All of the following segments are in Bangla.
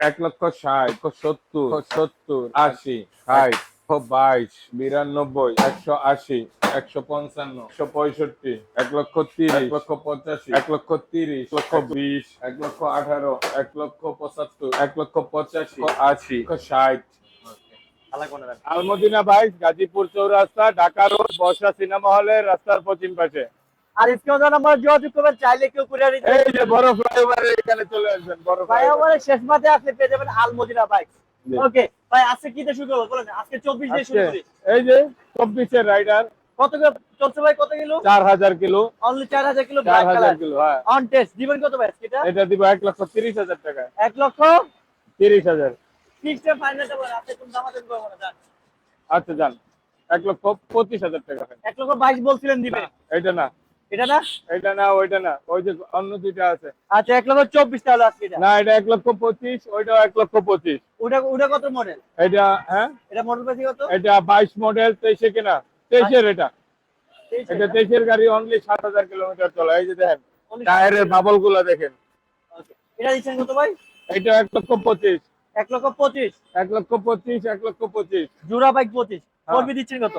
এক লক্ষ ষাট সত্তর সত্তর আশি ষাট বাইশ বিরানব্বই একশো আশি একশো পঞ্চান্ন একশো পঁয়ষট্টি এক লক্ষ তিরিশ লক্ষ পঁচাশি এক লক্ষ তিরিশ লক্ষ বিশ এক লক্ষ আঠারো এক লক্ষ পঁচাত্তর এক লক্ষ পঁচাশি আশি ষাট মনে Al Madina bike Gazipur Chowrasta Dhaka road Barsha cinema হলের রাস্তার পশ্চিম পাশে আর স্ক্রিনে নাম্বার যোগাযোগ করবেন চাইলে কেউ কুরিয়ার নিতে এই যে বড় ফ্লাইওভারের এখানে চলে আসবেন বড় শেষ মাঠে আসলে পেয়ে যাবেন আলমদিনা বাইক ওকে ভাই আজকে কি দিয়ে শুরু করব বলেন? আজকে চব্বিশ দিয়ে শুরু করি। এই যে চব্বিশের রাইডার কত কিলো চলছে ভাই কত কিলো? চার হাজার কিলো। অনলি চার হাজার কিলো চার ব্ল্যাক হাজার কালার কিলো হ্যাঁ। অন টেস্ট দিবেন কত ভাই এটা? এটা দিব এক লক্ষ তিরিশ হাজার টাকা। এক লক্ষ তিরিশ হাজার। ফিক্সড ফাইনালটা বলেন আপনি কোন দাম আছেন করব না আচ্ছা যান। এক লক্ষ পঁচিশ হাজার টাকা। এক লক্ষ বাইশ বলছিলেন দিবেন। এটা না। এটা না? এটা না ওইটা না। ওই যে অন্য দুইটা আছে। আচ্ছা এক লক্ষ চব্বিশ তাহলে আজকে না এটা এক লক্ষ পঁচিশ ওইটাও এক লক্ষ পঁচিশ। ওটা ওটা কত মডেল এটা হ্যাঁ? এটা মডেল কত? এটা বাইশ মডেল তেইশে কিনা? তেইশের এটা। এটা এটা? তেইশের গাড়ি অনলি সাত হাজার কিলোমিটার চলে। এই যে দেখেন টায়ারের বাবলগুলা দেখেন। এটা দিচ্ছেন কত ভাই? এটা এক লক্ষ পঁচিশ। এক লক্ষ পঁচিশ। এক লক্ষ পঁচিশ এক লক্ষ পঁচিশ। জোড়া বাইক পঁচিশ। হ্যাঁ। দিচ্ছেন কত?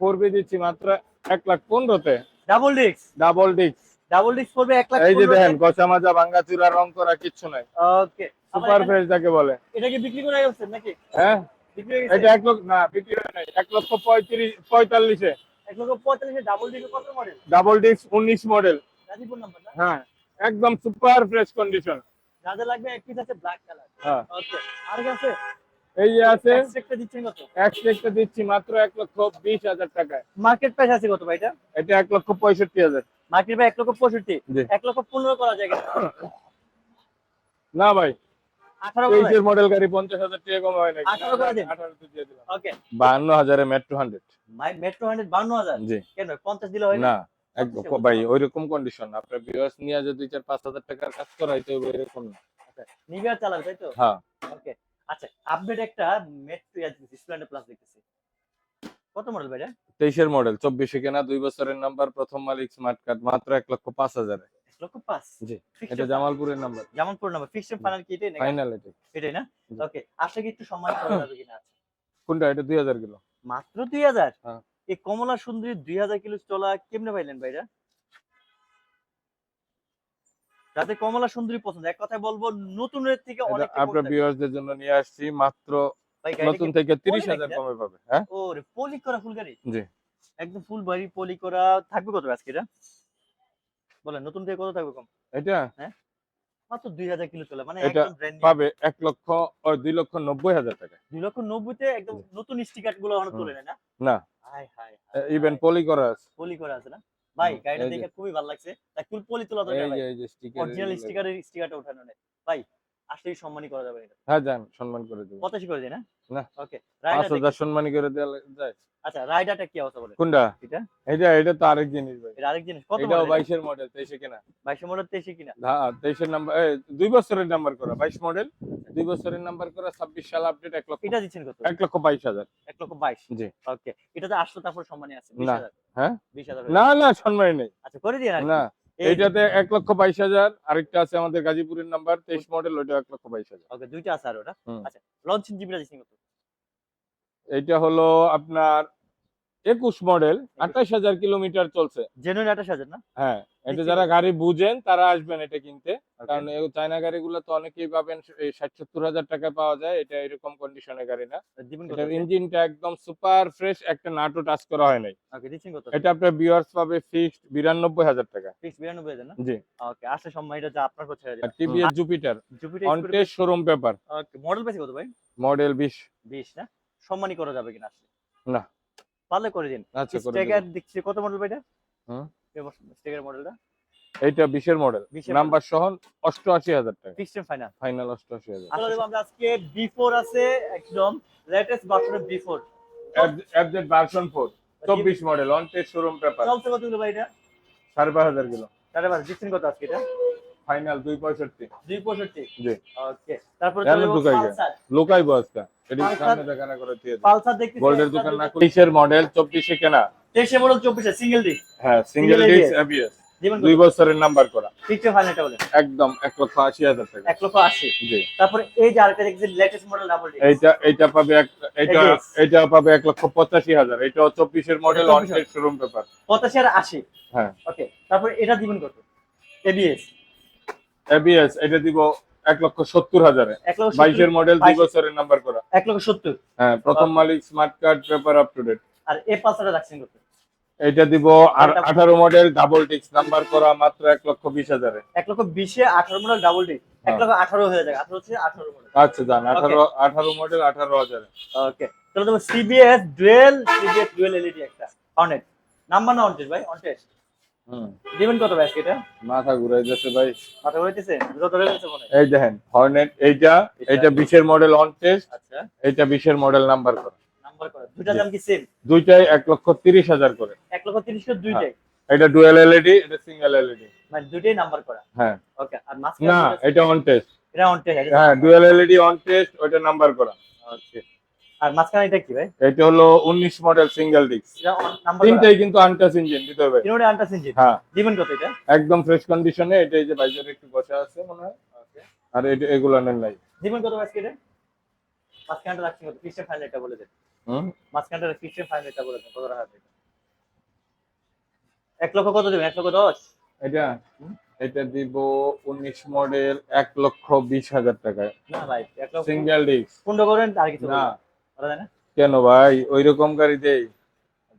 ফোর দিচ্ছি মাত্র এক লাখ পনেরোতে। Double disc double disc double disc পড়বে এক লাখ এই যে দেখেন গছা মাজা ভাঙ্গা চুরা রং করা কিচ্ছু নাই। ওকে সুপার ফ্রেশ যাকে বলে। এটা কি বিক্রি করে গেছেন নাকি? হ্যাঁ? এটা এক লক্ষ না বিক্রি হয় নাই। এক লক্ষ পঁয়ত্রিশ পঁয়তাল্লিশে। এক লক্ষ পঁয়তাল্লিশে ডাবল ডিস্ক কত মডেল ডাবল ডিস্ক উনিশ মডেল গাজীপুর নাম্বার না? হ্যাঁ। একদম সুপার ফ্রেশ কন্ডিশন যা যা লাগবে এক পিস আছে ব্ল্যাক কালার হ্যাঁ। ওকে আর কি আছে? এই যে আছে এক্সট্রাক্টটা দিচ্ছেন কত? দিচ্ছি মাত্র এক লক্ষ বিশ হাজার টাকায়। মার্কেট প্রাইস আছে কত ভাই এটা? এটা এক লক্ষ পঁয়ষট্টি হাজার। মার্কেট প্রাইস এক লক্ষ পঁয়ষট্টি? এক লক্ষ পনেরো করা যায় না ভাই মডেল গাড়ি পঞ্চাশ হাজার টাকা কম হয় নাকি? করে বাহান্ন হাজারে মেট্রো হান্ড্রেড মেট্রো হান্ড্রেড হাজার? কেন পঞ্চাশ দিলে হয় না? ভাই ওইরকম কন্ডিশন আপনার নিয়ে যদি চার পাঁচ হাজার টাকার কাজ করাইতে হবে এরকম না। নিবিয়ার চালাবে তাই তো? হ্যাঁ। ওকে আচ্ছা আপডেট একটা মেট্রো স্প্লেন্ডার প্লাস দেখতেছি। কত মডেল ভাই এটা? তেইশের মডেল চব্বিশে কেনা দুই বছরের নাম্বার প্রথম মালিক স্মার্ট কার্ড মাত্র এক লক্ষ পাঁচ হাজারে। লক্ষ জি এটা জামালপুরের number Jamalpur number fixed final কি এটাই ফাইনাল এটা এটাই। না? ওকে আসলে কি একটু সম্মান করা যাবে কিনা কোনটা? এটা দুই হাজার কিলো। মাত্র হ্যাঁ। এই কমলা সুন্দরী দুই হাজার কিলো চলা কেমনে পাইলেন ভাইরা? যাতে কমলা সুন্দরী পছন্দ এক কথায় বলব নতুনের থেকে অনেক আপনার ভিউয়ারদের জন্য নিয়ে আসছি মাত্র নতুন থেকে তিরিশ নাকি হাজার এটা? কমে পাবে হ্যাঁ? ওরে পলি করা ফুল গাড়ি? জি। একদম ফুল বাড়ি পলি করা থাকবে কত আজকে এটা? বলেন নতুন থেকে কত থাকবে কম? এটা? হ্যাঁ? মাত্র দুই হাজার কিলো চলে মানে একদম ব্র্যান্ড পাবে এক লক্ষ ও দুই লক্ষ নব্বই হাজার টাকা। দুই লক্ষ নব্বইতে একদম নতুন স্টিকারগুলো। তুলে নেয় না? না। হাই হাই ইভেন পলি করা আছে। পলি করা আছে না? ভাই হুম, গাড়িটা দেখে খুবই ভালো লাগছে। তাই কুলপলি তোলা স্টিকার অরিজিনাল স্টিকারের স্টিকারটা ওঠানো নেই। ভাই আসলেই সম্মানই করা যাবে এটা। হ্যাঁ যান সম্মান করে দেবো। পঁচাশি করে দেয় না? না। ওকে রাইডার হাজার সম্মানী করে দেওয়া যায়। আচ্ছা রাইডারটা কি অবস্থা বলে কোনটা? এটা? এটা এটা তো আরেক জিনিস ভাই। এটা আরেক জিনিস। কত এটাও বাইশের মডেল তেইশে কেনা? বাইশে মডেল তেইশে কিনা? হ্যাঁ তেইশের নাম্বার দুই বছরের নাম্বার করা বাইশ মডেল দুই বছরের নাম্বার করা ছাব্বিশ সাল আপডেট এক লক্ষ এটা দিচ্ছেন কত? এক লক্ষ বাইশ হাজার। এক লক্ষ বাইশ? জি। ওকে এটাতে আসলো তারপর সম্মানী আছে বিশ না। হাজার। হ্যাঁ? বিশ হাজার না না সম্মানী নেই। আচ্ছা করে দিয়ে না। এইটাতে এক লক্ষ বাইশ হাজার আরেকটা আছে আমাদের গাজীপুরের নাম্বার তেইশ মডেল ওইটা এক লক্ষ বাইশ হাজার। দুইটা আছে আর ওটা। আচ্ছা লঞ্চ এইটা হলো আপনার একুশ মডেল আঠাশ হাজার কিলোমিটার চলছে। জেনুইন আঠাশ হাজার না? হ্যাঁ এটা যারা গাড়ি বুঝেন তারা আসবেন এটা কিনতে। কারণ চায়না গাড়িগুলো তো অনেকেই পাবেন ষাট সত্তর হাজার টাকা পাওয়া যায় এটা এরকম কন্ডিশনের গাড়ি না। এটার ইঞ্জিনটা একদম সুপার ফ্রেশ একটা নাটও টাচ করা হয় নাই। এটা আপনার বিয়ার্স পাবে ফিক্সড বিরানব্বই হাজার টাকা। ফিক্স বিরানব্বই হাজার না? জি। ওকে আসলে সম্মানীটা যা আপনার কাছে আর TVS Jupiter Jupiter showroom paper okay model পেয়েছে কত ভাই? মডেল বিশ। বিশ না? সম্মানী করা যাবে কিনা আসলে? না। পারলে করে দিন। আচ্ছা করে দেখছি কত মডেল ভাইটা হুম। স্টেগার মডেলটা এইটা বিশের মডেল 20 এর নাম্বার সহ অষ্টআশি হাজার টাকা। ফিক্সড ফাইনাল ফাইনাল অষ্টআশি হাজার। আমরা আজকে বিফোর আছে একদম লেটেস্ট ভার্সনের বিফোর এফজেড ভার্সন ফোর চব্বিশ model on test showroom paper চলছে কত কিলো ভাই এটা? সাড়ে পাঁচ হাজার কিলো। বাস দিচ্ছেন কত আজকে এটা? ফাইনাল দুই পঁয়ষট্টি। দুই পঁয়ষট্টি? জি। ওকে তারপরে লোকাই বস্তা এটি সামনে দেখানা করে দিয়ে পালসার দেখতেছি। গোল্ডের দোকান না তেইশের মডেল চব্বিশে কেনা। তেইশে মডেল চব্বিশে সিঙ্গেল ডিস্ক হ্যাঁ সিঙ্গেল ডিস্ক এবিএস দুই বছরের নাম্বার করা। ফিক্সড ফাইনালটা বলেন একদম এক লক্ষ আশি হাজার টাকা। এক লক্ষ আশি। জি। তারপরে এই যে আরেকটা দেখছি লেটেস্ট মডেল ডাবল ডি এইটা এইটা পাবে এক এটা এটা পাবে এক লক্ষ পঁচাশি হাজার। এটা চব্বিশের মডেল এটা অন 24 শোরুম পেপার পঁচাশি আর আশি। হ্যাঁ। ওকে তারপরে এটা দিবেন কত? এবিএস এবিএস এটা দিব এক লক্ষ সত্তর হাজারে। বাইশের মডেল দুই বছরের নাম্বার করা। এক লক্ষ সত্তর? হ্যাঁ প্রথম মালিক smart card paper up to date আর এ পাঁচটা রাখছেন এটা দিব আর আঠারো মডেল ডাবল টিক্স নাম্বার করা মাত্র এক লক্ষ বিশ হাজারে। এক লক্ষ বিশে আঠারো মডেল ডাবল ডি এক। লক্ষ আঠারো হয়ে যায় আঠারো হচ্ছে আঠারো মডেল আচ্ছা জান আঠারো আঠারো মডেল আঠারো হাজারে। ওকে তাহলে তোমার CBS dual CBS dual LED একটা। অনেট নাম্বার না অনটেস্ট ভাই? অনটেস্ট দিবেন কত ভাই এটা? মাথা ঘুরাই যাচ্ছে ভাই। মাথা দুটো ধরে গেছে মনে এই দেখেন হর্নেট এইটা এটা- এইটা বিশের মডেল অন টেস্ট আচ্ছা। এইটা বিশের মডেল নাম্বার করা। নাম্বার করা। দুটার দাম কি সেম দুইটাই এক লক্ষ তিরিশ হাজার করে। এক লক্ষ তিরিশ করে দুইটাই? এটা ডুয়েল এলইডি এটা সিঙ্গেল এলইডি মানে দুইটাই নাম্বার করা? হ্যাঁ। ওকে আর না মাঝখানে এটা অন টেস্ট এটা অনটেস্ট হ্যাঁ ডুয়েল এলইডি অন টেস্ট ওইটা নাম্বার করা। ওকে আর মাঝখানে এটা কি ভাই? এটা হলো উনিশ মডেল সিঙ্গেল ডিস্ক নাম্বার তিনটাই কিন্তু আনটাচ ইঞ্জিন দিতে হবে। তিনটে আন্টাস ইঞ্জিন হ্যাঁ। দিবেন কত এটা? একদম ফ্রেশ কন্ডিশনে এটা এই যে বাইজার একটু বসা আছে মনে হয়। ওকে আর এটা এগুলো নেন নাই। দিবেন কত আজকে এটা মাঝখানটা রাখছেন কত? ফিক্সড ফাইনাল এটা বলে দেন। হুম? মাঝখানটা ফিক্সড ফাইনাল এটা বলে দেন কত রাখা যাবে এক লক্ষ কত দেবেন? এক লক্ষ দশ? এটা? এটা দিব উনিশ মডেল এক লক্ষ বিশ হাজার টাকায়। না ভাই এক লক্ষ সিঙ্গেল ডিস্ক পনেরো করেন আর কিছু না? করা যায় না কেন ভাই? ওই রকম গাড়ি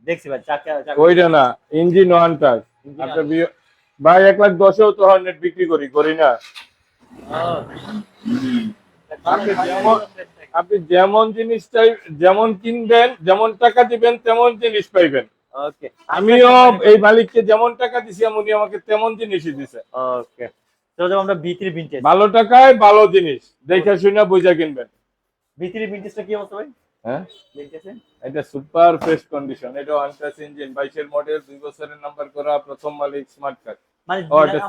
দেখছি ভাই চাকা ওইটা না ইঞ্জিন ওয়ান টাচ আপনার ভাই এক লাখ দশেও তো হর্নেট বিক্রি করি করি না। আপনি যেমন- যেমন জিনিস কিনবেন যেমন টাকা দিবেন তেমন জিনিস পাইবেন। আমিও এই মালিককে যেমন টাকা দিছি উনি আমাকে তেমন জিনিসই দিছে। ওকে আমরা বি থ্রি ভালো টাকায় ভালো জিনিস। দেখে শুনে বুঝা কিনবেন। বি থ্রি ভিনটেজটা কি অবস্থা ভাই? হ্যাঁ? এটা সুপার ফ্রেশ কন্ডিশন। এটা ওয়ান ইঞ্জিন বাইশের মডেল দুই বছরের নাম্বার করা প্রথম মালিক স্মার্ট কার্ড মানে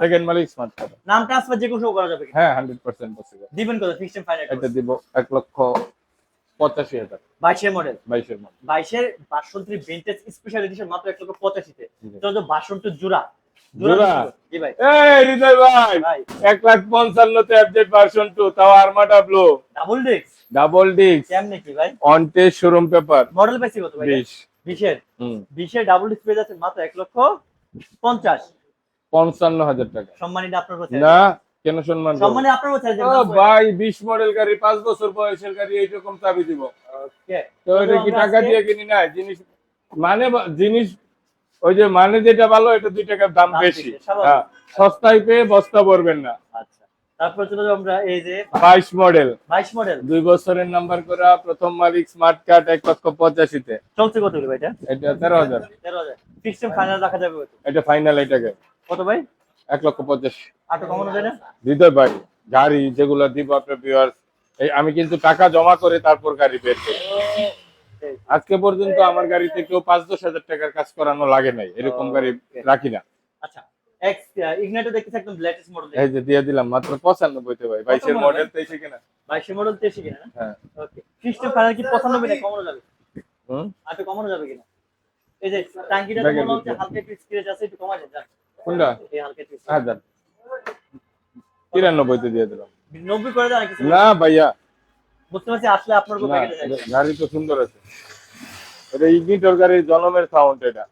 সেকেন্ড মালিক স্মার্ট কার্ড নাম ট্রান্সফার যে কোনো করা যাবে হ্যাঁ হান্ড্রেড পার্সেন্ট পসিবল দিবেন কত ফিক্সড ফাইনাল এটা দিব এক লক্ষ পঁচাশি হাজার। বাইশের মডেল বাইশের মডেল বাইশের বাসন্তী ভিনটেজ স্পেশাল এডিশন মাত্র এক লক্ষ পঁচাশিতে। তো বাসন্ত জোড়া। এক লাখ পঞ্চান্নতে ভার্সন টু তাও আর্মাটা blue double disc double disc কেমনে কি ভাই? On test showroom paper model পাইছি কত ভাই? বিশ। বিশের? বিশের ডাবল ডিস্ক পেয়ে যাচ্ছে মাত্র এক লক্ষ পঞ্চাশ। পঞ্চান্ন হাজার টাকা। সম্মানিত আপনার না কেন সম্মান আপনার ভাই বিশ মডেল গাড়ি পাঁচ বছর বয়সের গাড়ি এইরকম চাবি দিব। ওকে তো এটা কি টাকা দিয়ে কিনি? না জিনিস মানে জিনিস ওই যে মানে যেটা ভালো এটা দুই টাকার দাম বেশি। হ্যাঁ সস্তায় পেয়ে বস্তা ভরবেন না। আচ্ছা। তারপর চলে আমরা এই যে বাইশ মডেল। বাইশ মডেল। দুই বছরের নাম্বার করা প্রথম মালিক স্মার্ট কার্ড এক লক্ষ পঁচাশিতে। চলছে কত ভাই এটা? এটা তেরো হাজার। তেরো হাজার। ফিক্সড ফাইনাল রাখা যাবে এটা ফাইনাল এটাকে। কত ভাই? এক লক্ষ পঁচাশি। আটো কমানো যায় না? হৃদয় ভাই গাড়ি যেগুলো দিব আপনার ভিউয়ার্স আমি কিন্তু টাকা জমা করে তারপর গাড়ি বের করি। আজকে পর্যন্ত আমার গাড়িতে কেউ পাঁচ দশ হাজার টাকার কাজ করানো লাগে নাই। এরকম গাড়ি রাখি না। আচ্ছা এই যে দিয়ে দিলাম মাত্র পঁচানব্বইতে ভাই। বাইশের মডেল তেইশে কিনা? বাইশের মডেল তেইশে কিনা হ্যাঁ। ওকে ফিক্সড ফাইনাল কি পঁচানব্বই না কমানো যাবে? হুম? কমানো যাবে কিনা? এই যে টাঙ্কিটা তো হচ্ছে হালকা একটু স্ক্র্যাচ আছে একটু কমা যায় কোনটা? এই হালকা একটু হাজার তিরানব্বইতে দিয়ে দিলাম। নব্বই করে দেন না ভাইয়া বুঝতে পারছি আসলে আপনার প্যাকেটে গাড়ি তো সুন্দর আছে। এটা ইগনিটর গাড়ির জনমের সাউন্ড এটা।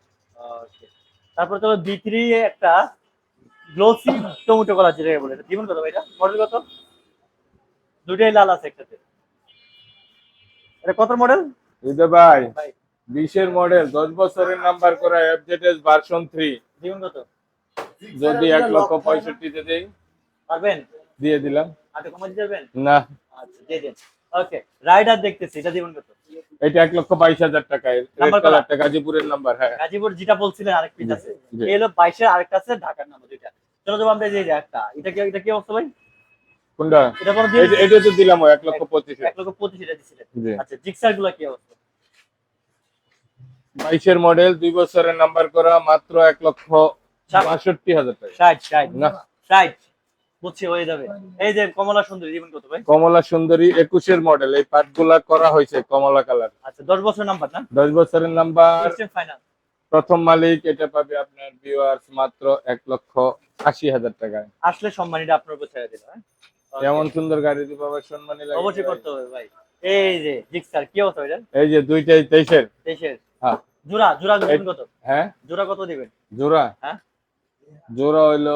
তারপর তো বি থ্রি একটা গ্লোসি টমেটো কলার যেটাকে বলে এটা জীবন কত ভাই এটা? মডেল কত? দুটাই লাল আছে একটাতে। এটা কত মডেল হৃদয় ভাই ভাই। বিশের মডেল দশ বছরের নাম্বার করা এফজেডএস ভার্সন থ্রি জীবন কত? যদি এক লক্ষ পঁয়ষট্টিতে দেই পারবেন? দিয়ে দিলাম। আটে কমা দিতে পারবেন? না। আচ্ছা দিয়ে দেন। ওকে রাইডার দেখতেছি এটা জীবন কত এটা এক লক্ষ বাইশ হাজার করা? কালারটা গাজীপুরের নাম্বার হ্যাঁ। গাজীপুর যেটা বলছিলেন আরেক পিস আছে। এই হলো বাইশের আরেকটা আছে ঢাকার নাম্বার দুইটা। চলো যাব আমরা যে একটা এটা কি এটা কি অবস্থা ভাই? কোনটা? এটা এটা- তো দিলাম এক লক্ষ পঁচিশে এক লক্ষ পঁচিশ এটা দিছিলেন। আচ্ছা জিক্সারগুলা কি অবস্থা? বাইশের মডেল দুই বছরের নাম্বার করা মাত্র এক লক্ষ বাষট্টি হাজার টাকা। ষাট ষাট। না। ষাট। বুঝছি হয়ে যাবে। এই যে কমলা সুন্দরী জীবন কত ভাই? কমলা সুন্দরী একুশের মডেল এই করা হয়েছে কমলা কালার আচ্ছা দশ বছর নাম্বার না? দশ বছরের নাম্বার ফাইনাল প্রথম মালিক এটা পাবে আপনার ভিউয়ার্স মাত্র এক লক্ষ আশি হাজার টাকায়। আসলে সম্মানীটা আপনার উপর ছেড়ে দিল হ্যাঁ? সুন্দর গাড়ি দিব আবার সম্মানী লাগে। অবশ্যই করতে হবে ভাই। এই যে জিক্সার কি অবস্থা এটা এই যে দুইটাই তেইশের। দেশের হ্যাঁ। জোড়া জোড়া দিবেন কত? হ্যাঁ? জোড়া কত দিবেন? জোড়া? হ্যাঁ? জোড়া হইল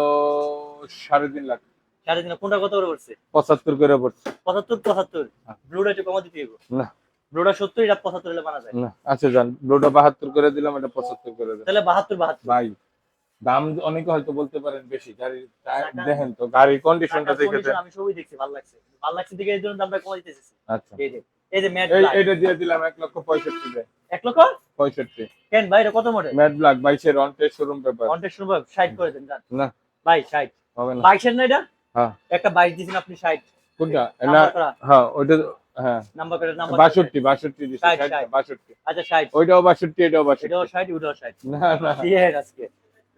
সাড়ে তিন লাখ। সাড়ে তিন কোনটা কত করে পড়ছে? পঁচাত্তর করে পড়ছে। পঁচাত্তর পঁচাত্তর। ব্লুটা একটু কমা দিতে না। ব্লুটা সত্তর এটা পঁচাত্তর হলে মানা যায়। না আচ্ছা যান ব্লুটা বাহাত্তর করে দিলাম এটা পঁচাত্তর করে দিলাম তাহলে বাহাত্তর বাহাত্তর। ভাই দাম অনেকে হয়তো বলতে পারেন বেশি গাড়ির দেখেন তো গাড়ির কন্ডিশনটা টাকার আমি সবই দেখছি ভালো লাগছে। ভালো লাগছে দেখে এই জন্য দামটা কমা দিতেছি। আচ্ছা। এই যে এই ম্যাট ব্ল্যাক এটা দিয়ে দিলাম এক লক্ষ পঁয়ষট্টি তে এক লক্ষ? পঁয়ষট্টি। কেন ভাই এটা কত model matte black showroom paper করে দেন না। ভাই ষাট। হবে না। বাইশের না এটা? হ্যাঁ। একটা বাইশ দিয়েছেন আপনি ষাট। কোনটা? না হ্যাঁ ওইটা হ্যাঁ। নাম্বার আচ্ছা ষাট। ওইটাও বাষট্টি এটাও বাষট্টি। এটাও ষাট ওটাও ষাট। না না। দিয়ে আজকে।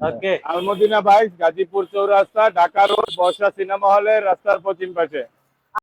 ওকে। আলমদিনা ভাই গাজীপুর চৌরাস্তা ঢাকা রোড বর্ষা সিনেমা হলের রাস্তার পশ্চিম পাশে।